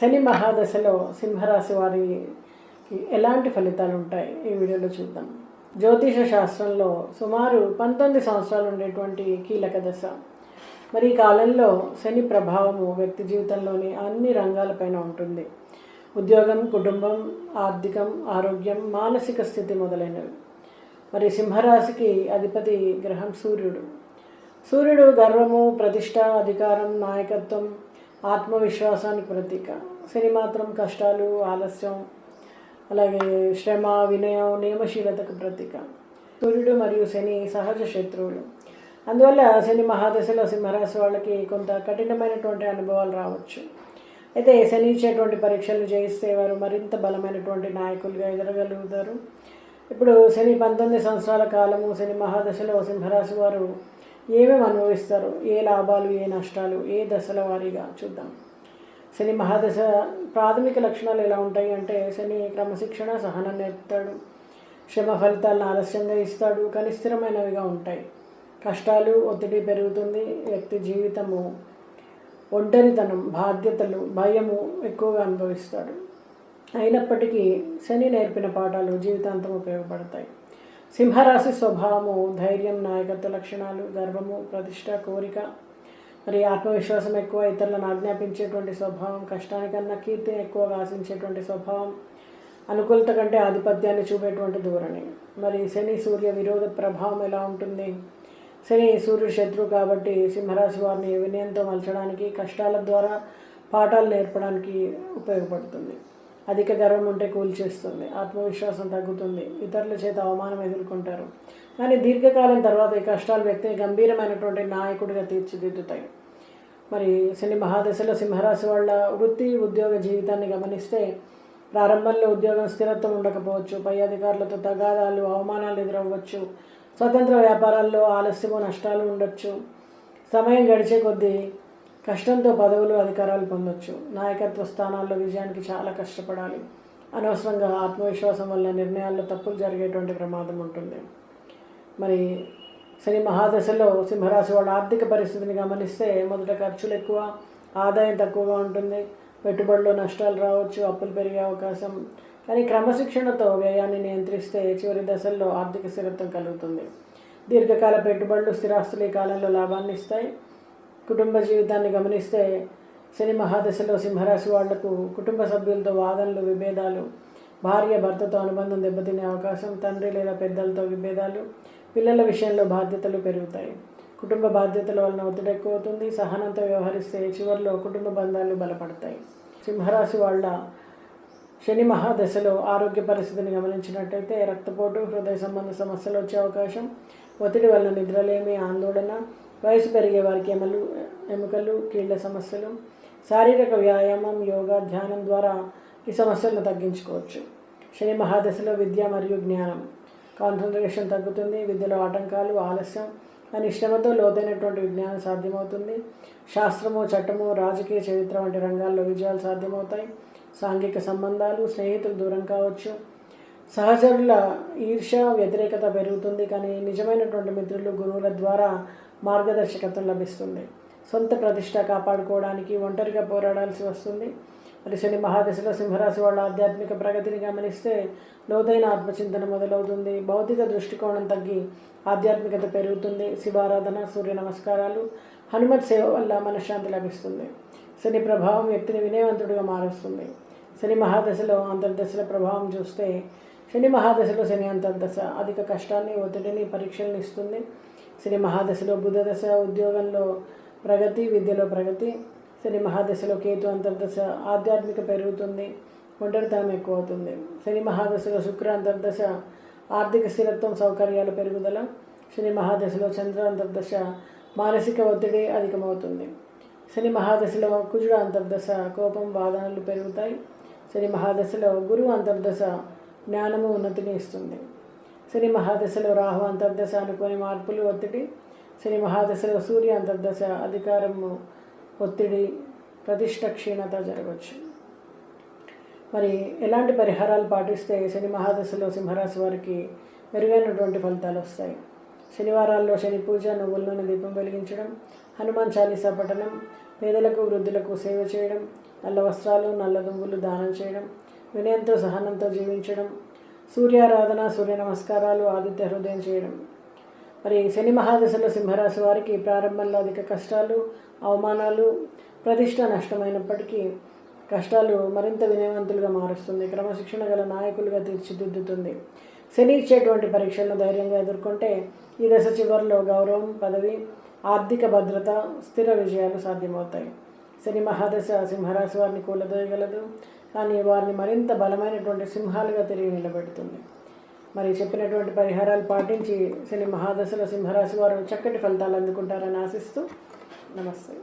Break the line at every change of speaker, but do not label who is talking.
శని మహాదశలో సింహరాశి వారికి ఎలాంటి ఫలితాలు ఉంటాయి? ఈ వీడియోలో చూద్దాం. జ్యోతిష శాస్త్రంలో సుమారు పంతొమ్మిది సంవత్సరాలు ఉండేటువంటి కీలక దశ. మరి ఈ కాలంలో శని ప్రభావము వ్యక్తి జీవితంలోని అన్ని రంగాలపైన ఉంటుంది. ఉద్యోగం కుటుంబం ఆర్థికం ఆరోగ్యం మానసిక స్థితి మొదలైనవి. మరి సింహరాశికి అధిపతి గ్రహం సూర్యుడు. సూర్యుడు గర్వము ప్రతిష్ట అధికారం నాయకత్వం ఆత్మవిశ్వాసానికి ప్రతీక. శని మాత్రం కష్టాలు ఆలస్యం అలాగే శ్రమ వినయం నియమశీలతకు ప్రతీక. సూర్యుడు మరియు శని సహజ శత్రువులు. అందువల్ల శని మహాదశలో సింహరాశి వాళ్ళకి కొంత కఠినమైనటువంటి అనుభవాలు రావచ్చు. అయితే శని ఇచ్చేటువంటి పరీక్షలు జయిస్తే వారు మరింత బలమైనటువంటి నాయకులుగా ఎదరగలుగుతారు. ఇప్పుడు శని పంతొమ్మిది సంవత్సరాల కాలము శని మహాదశలో సింహరాశి వారు ఏమేమి అనుభవిస్తారు? ఏ లాభాలు ఏ నష్టాలు? ఏ దశల వారీగా చూద్దాం. శని మహాదశ ప్రాథమిక లక్షణాలు ఎలా ఉంటాయి అంటే శని క్రమశిక్షణ సహనం నేర్పుతాడు. శ్రమ ఫలితాలను ఆలస్యంగా ఇస్తాడు. కానీ స్థిరమైనవిగా ఉంటాయి. కష్టాలు ఒత్తిడి పెరుగుతుంది. వ్యక్తి జీవితము ఒంటరితనం బాధ్యతలు భయము ఎక్కువగా అనుభవిస్తాడు. అయినప్పటికీ శని నేర్పిన పాఠాలు జీవితాంతం ఉపయోగపడతాయి. సింహరాశి స్వభావము ధైర్యం నాయకత్వ లక్షణాలు గర్వము ప్రతిష్ట కోరిక. మరి ఆత్మవిశ్వాసం ఎక్కువ ఇతరులను ఆజ్ఞాపించేటువంటి స్వభావం కష్టానికన్నా కీర్తిని ఎక్కువగా ఆశించేటువంటి స్వభావం అనుకూలత కంటే ఆధిపత్యాన్ని చూపేటువంటి ధోరణి. మరి శని సూర్య విరోధ ప్రభావం ఎలా ఉంటుంది? శని సూర్యుడు శత్రువు కాబట్టి సింహరాశి వారిని వినయంతో మలచడానికి కష్టాల ద్వారా పాఠాలు నేర్పడానికి ఉపయోగపడుతుంది. అధిక గర్వం ఉంటే కూల్చేస్తుంది. ఆత్మవిశ్వాసం తగ్గుతుంది. ఇతరుల చేత అవమానం ఎదుర్కొంటారు. కానీ దీర్ఘకాలం తర్వాత ఈ కష్టాలు వ్యక్తిని గంభీరమైనటువంటి నాయకుడిగా తీర్చిదిద్దుతాయి. మరి శని మహాదశలో సింహరాశి వాళ్ళ వృత్తి ఉద్యోగ జీవితాన్ని గమనిస్తే ప్రారంభంలో ఉద్యోగం స్థిరత్వం ఉండకపోవచ్చు. పై అధికారులతో తగాదాలు అవమానాలు ఎదురవ్వచ్చు. స్వతంత్ర వ్యాపారాల్లో ఆలస్యము నష్టాలు ఉండొచ్చు. సమయం గడిచే కొద్దీ కష్టంతో పదవులు అధికారాలు పొందొచ్చు. నాయకత్వ స్థానాల్లో విజయానికి చాలా కష్టపడాలి. అనవసరంగా ఆత్మవిశ్వాసం వల్ల నిర్ణయాల్లో తప్పులు జరిగేటువంటి ప్రమాదం ఉంటుంది. మరి శని మహాదశలో సింహరాశి వాళ్ళ ఆర్థిక పరిస్థితిని గమనిస్తే మొదట ఖర్చులు ఎక్కువ ఆదాయం తక్కువగా ఉంటుంది. పెట్టుబడులు నష్టాలు రావచ్చు అప్పులు పెరిగే అవకాశం. కానీ క్రమశిక్షణతో వ్యయాన్ని నియంత్రిస్తే చివరి దశల్లో ఆర్థిక స్థిరత్వం కలుగుతుంది. దీర్ఘకాల పెట్టుబడులు స్థిరాస్తులు ఈ కాలంలో లాభాన్ని ఇస్తాయి. కుటుంబ జీవితాన్ని గమనిస్తే శని మహాదశలో సింహరాశి వాళ్ళకు కుటుంబ సభ్యులతో వాదనలు విభేదాలు భార్య భర్తతో అనుబంధం దెబ్బతినే అవకాశం తండ్రి లేదా పెద్దలతో విభేదాలు పిల్లల విషయంలో బాధ్యతలు పెరుగుతాయి. కుటుంబ బాధ్యతల వలన ఒత్తిడి ఎక్కువ అవుతుంది సహనంతో వ్యవహరిస్తే చివరిలో కుటుంబ బంధాలు బలపడతాయి. సింహరాశి వాళ్ళ శని మహాదశలో ఆరోగ్య పరిస్థితిని గమనించినట్టయితే రక్తపోటు హృదయ సంబంధ సమస్యలు వచ్చే అవకాశం ఒత్తిడి వల్ల నిద్రలేమి ఆందోళన వయసు పెరిగే వారికి ఎమలు ఎముకలు కీళ్ళ సమస్యలు శారీరక వ్యాయామం యోగా ధ్యానం ద్వారా ఈ సమస్యలను తగ్గించుకోవచ్చు. శని మహాదశలో విద్య మరియు జ్ఞానం. కాన్సన్ట్రేషన్ తగ్గుతుంది విద్యలో ఆటంకాలు ఆలస్యం అని శ్రమతో లోతైనటువంటి విజ్ఞానం సాధ్యమవుతుంది. శాస్త్రము చట్టము రాజకీయ చరిత్ర వంటి రంగాల్లో విజయాలు సాధ్యమవుతాయి. సాంఘిక సంబంధాలు స్నేహితులు దూరం కావచ్చు. సహచరుల ఈర్ష వ్యతిరేకత పెరుగుతుంది. కానీ నిజమైనటువంటి మిత్రులు గురువుల ద్వారా మార్గదర్శకత్వం లభిస్తుంది. సొంత ప్రతిష్ట కాపాడుకోవడానికి ఒంటరిగా పోరాడాల్సి వస్తుంది. మరి శని మహాదశలో సింహరాశి వాళ్ళ ఆధ్యాత్మిక ప్రగతిని గమనిస్తే లోతైన ఆత్మచింతన మొదలవుతుంది. భౌతిక దృష్టికోణం తగ్గి ఆధ్యాత్మికత పెరుగుతుంది. శివారాధన సూర్య నమస్కారాలు హనుమత్ సేవ వల్ల మనశ్శాంతి లభిస్తుంది. శని ప్రభావం వ్యక్తిని వినయవంతుడిగా మారుస్తుంది. శని మహాదశలో అంతర్దశల ప్రభావం చూస్తే శని మహాదశలో శని అంతర్దశ అధిక కష్టాన్ని ఒత్తిడిని పరీక్షలను ఇస్తుంది. శని మహాదశలో బుధదశ ఉద్యోగంలో ప్రగతి విద్యలో ప్రగతి. శని మహాదశలో కేతు అంతర్దశ ఆధ్యాత్మిక పెరుగుతుంది ఒంటరితనం ఎక్కువ అవుతుంది శని మహాదశలో శుక్ర అంతర్దశ ఆర్థిక స్థిరత్వం సౌకర్యాల పెరుగుదల. శని మహాదశలో చంద్ర అంతర్దశ మానసిక ఒత్తిడి అధికమవుతుంది. శని మహాదశలో కుజుడ అంతర్దశ కోపం వాదనలు పెరుగుతాయి. శని మహాదశలో గురువు అంతర్దశ జ్ఞానము ఉన్నతిని ఇస్తుంది. శని మహాదశలో రాహు అంతర్దశ అనుకునే మార్పులు ఒత్తిడి శని మహాదశలో సూర్య అంతర్దశ అధికారము ఒత్తిడి ప్రతిష్ట క్షీణత జరగవచ్చు. మరి ఎలాంటి పరిహారాలు పాటిస్తే శని మహాదశలో సింహరాశి వారికి మెరుగైనటువంటి ఫలితాలు వస్తాయి? శనివారాల్లో శని పూజ నువ్వుల నూనె దీపం వెలిగించడం హనుమాన్ చాలీసా పఠనం పేదలకు వృద్ధులకు సేవ చేయడం నల్ల వస్త్రాలు నల్ల దుమ్ములు దానం చేయడం వినయంతో సహనంతో జీవించడం సూర్యారాధన సూర్య నమస్కారాలు ఆదిత్య హృదయం చేయడం. మరి శని మహాదశలో సింహరాశి వారికి ప్రారంభంలో అధిక కష్టాలు అవమానాలు ప్రతిష్ట నష్టమైనప్పటికీ కష్టాలు మరింత వినయవంతులుగా మారుస్తుంది. క్రమశిక్షణ గల నాయకులుగా తీర్చిదిద్దుతుంది. శని ఇచ్చేటువంటి పరీక్షలను ధైర్యంగా ఎదుర్కొంటే ఈ దశ చివరిలో గౌరవం పదవి ఆర్థిక భద్రత స్థిర విజయాలు సాధ్యమవుతాయి. శని మహాదశ సింహరాశి వారిని కూలదోయగలదు. కానీ వారిని మరింత బలమైనటువంటి సింహాలుగా తిరిగి నిలబెడుతుంది. మరి చెప్పినటువంటి పరిహారాలు పాటించి శని మహాదశల సింహరాశి వారు చక్కటి ఫలితాలు అందుకుంటారని ఆశిస్తూ నమస్తే.